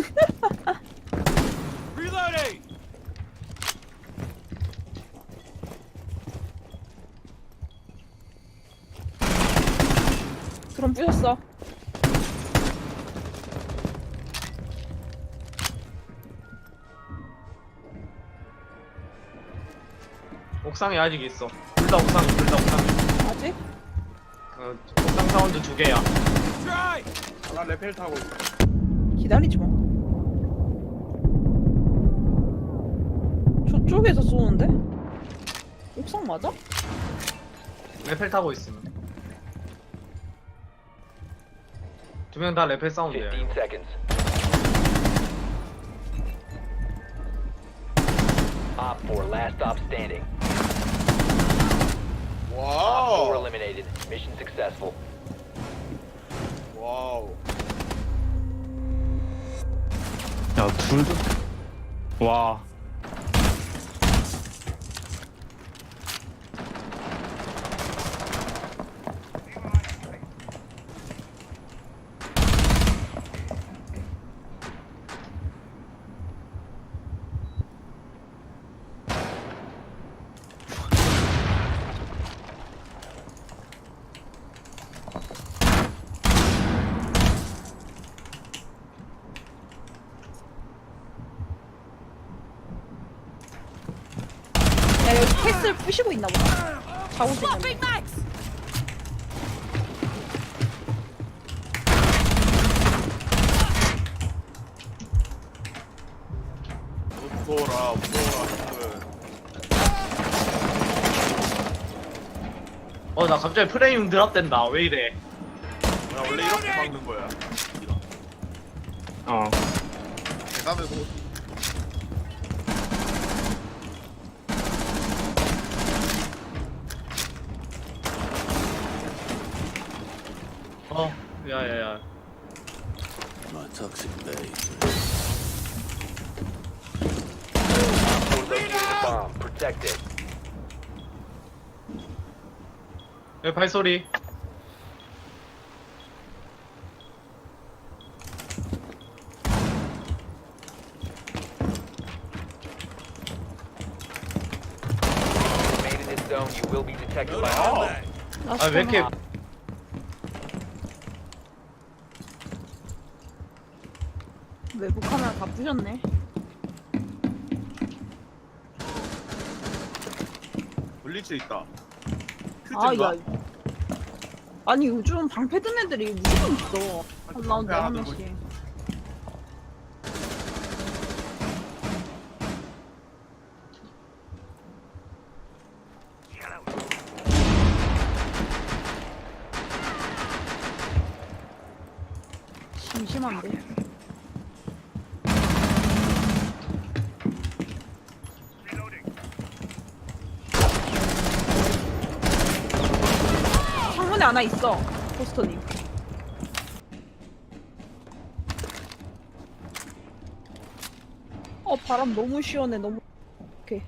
Reloading! 드럼 부셨어. 옥상에 아직 있어. 둘 다 옥상, 둘다 옥상. 아직? 어, 옥상 사운드 두 개야. Try! 나 레펠 타고 있어. 기다리지 마. 저쪽에서 쏘는데? 옥상 맞아? 레펠 타고 있으면. 두 명 다 레펠 사운드야. 15 seconds. Op 4, last stop standing. Op 4 와우. eliminated. Mission successful. 와우. 야 둘도 와 패스를 부시고 있나 보다. 무서워라, 무서워라. 그. 어, 나 갑자기 프레임 드랍된다. 왜 이래? 나 원래 이렇게 막는 거야. 어. 대감에서 어, 야, 야, 야. Op 4 located a bomb. Protect it. 여기 발소리. Remain in this zone. You will be detected by Oh. Op 아, 왜 이렇게. 외부 카메라 다 부셨네. 블리츠 있다. 아? 야. 아니, 요즘 방패 든 애들이 무조건 있어. 한 라운드에 한 명씩. 심심한데. 창문에 하나 있어, 포스터님. 어, 바람 너무 시원해, 너무. 오케이.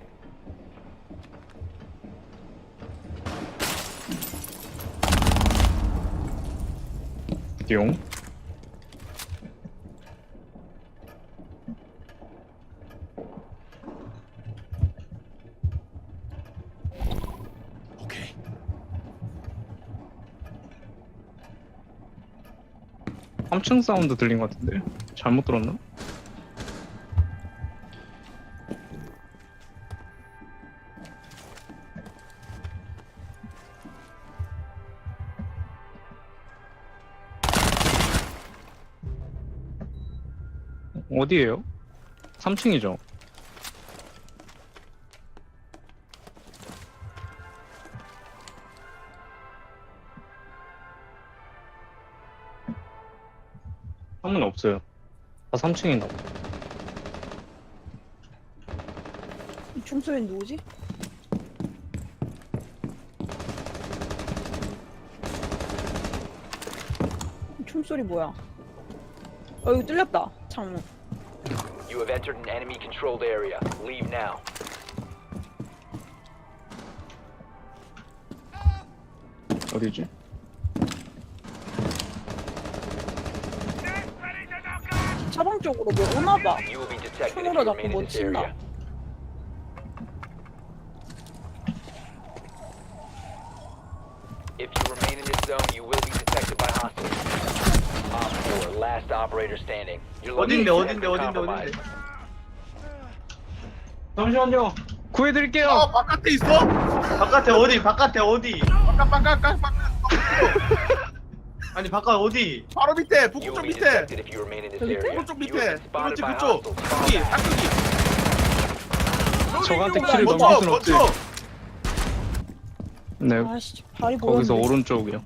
띠용 3층 사운드 들린 것 같은데 잘못 들었나? 어디에요? 3층이죠? 창문 없어요. 다 3층인가 봐. 이 총소리는 누구지? 이 총소리 뭐야? 어, 이거 뚫렸다, 창문. You have entered an enemy controlled area. Leave now. 어디지? 사방 쪽으로 뭐 오나봐. You will be detected if 손으로 you 자꾸 remain in 못 this 친다. area. If you remain in this zone, you will be detected by hostiles. Op 4, last operator standing. Your 어딘데 location has 어딘데 been 어딘데. 어딘데 잠시만요. 구해드릴게요. 어 바깥에 있어? 바깥에 어디 바깥에 어디 바깥 바깥 바깥 바깥 아니 바깥 어디 바로 밑에 You 북쪽 will be 밑에 detected if you remain in area. 오른쪽 밑에 by 그쪽 back. 닭고기 저한테 키를 넘길 순 없지. 네. 아씨 발이 거기서 보였는데. 오른쪽이요.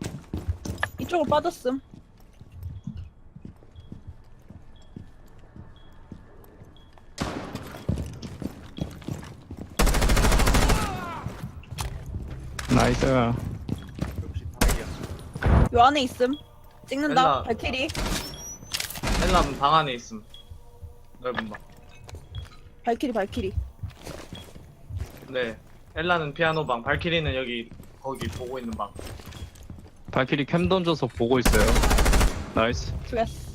이쪽으로 빠졌음. 나이스. 요 안에 있음. 찍는다. 맨날- 발키리. 헬라는 방 안에 있음 넓은 방 발키리 발키리. 네. 엘라는 피아노 방, 발키리는 여기 거기 보고 있는 방. 발키리 캠 던져서 보고 있어요. 나이스. 죽였어.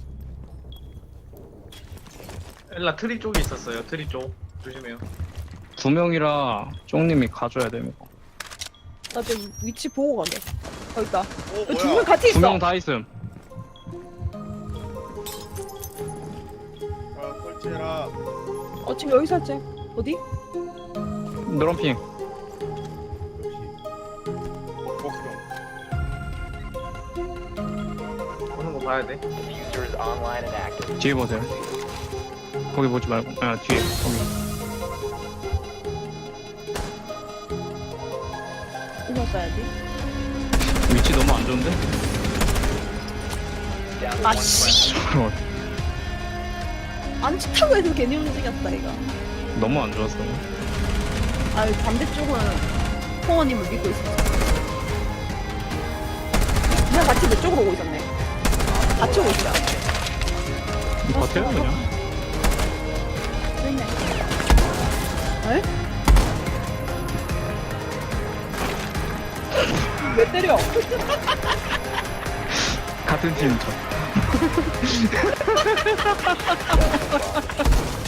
엘라 트리 쪽에 있었어요. 트리 쪽 조심해요. 두 명이라 쪽님이 가줘야 됩니다. 나 지금 위치 보고 가게. 어 있다. 오두명 뭐야 같이 두명 있어. 다 있음. 해라 어 지금 여기 살지. 어디? 노란핑. 역시 복성 보는 거 봐야 돼. Diffuser is online and active. 뒤에 보세요. 거기 보지 말고. 아 뒤에. 거기. 이거 써야지. 위치 너무 안 좋은데? Down to 아 one 씨. friendly. 안 좋다고 해도 괜히 움직였다 이거. 너무 안 좋았어. 아 반대쪽은 홍원님을 믿고 있었어. 그냥 같이 내 쪽으로 오고 있었네. 같이 오고 있다. 버텨요 그냥. 있네. 에? 왜 때려? 같은 팀이죠.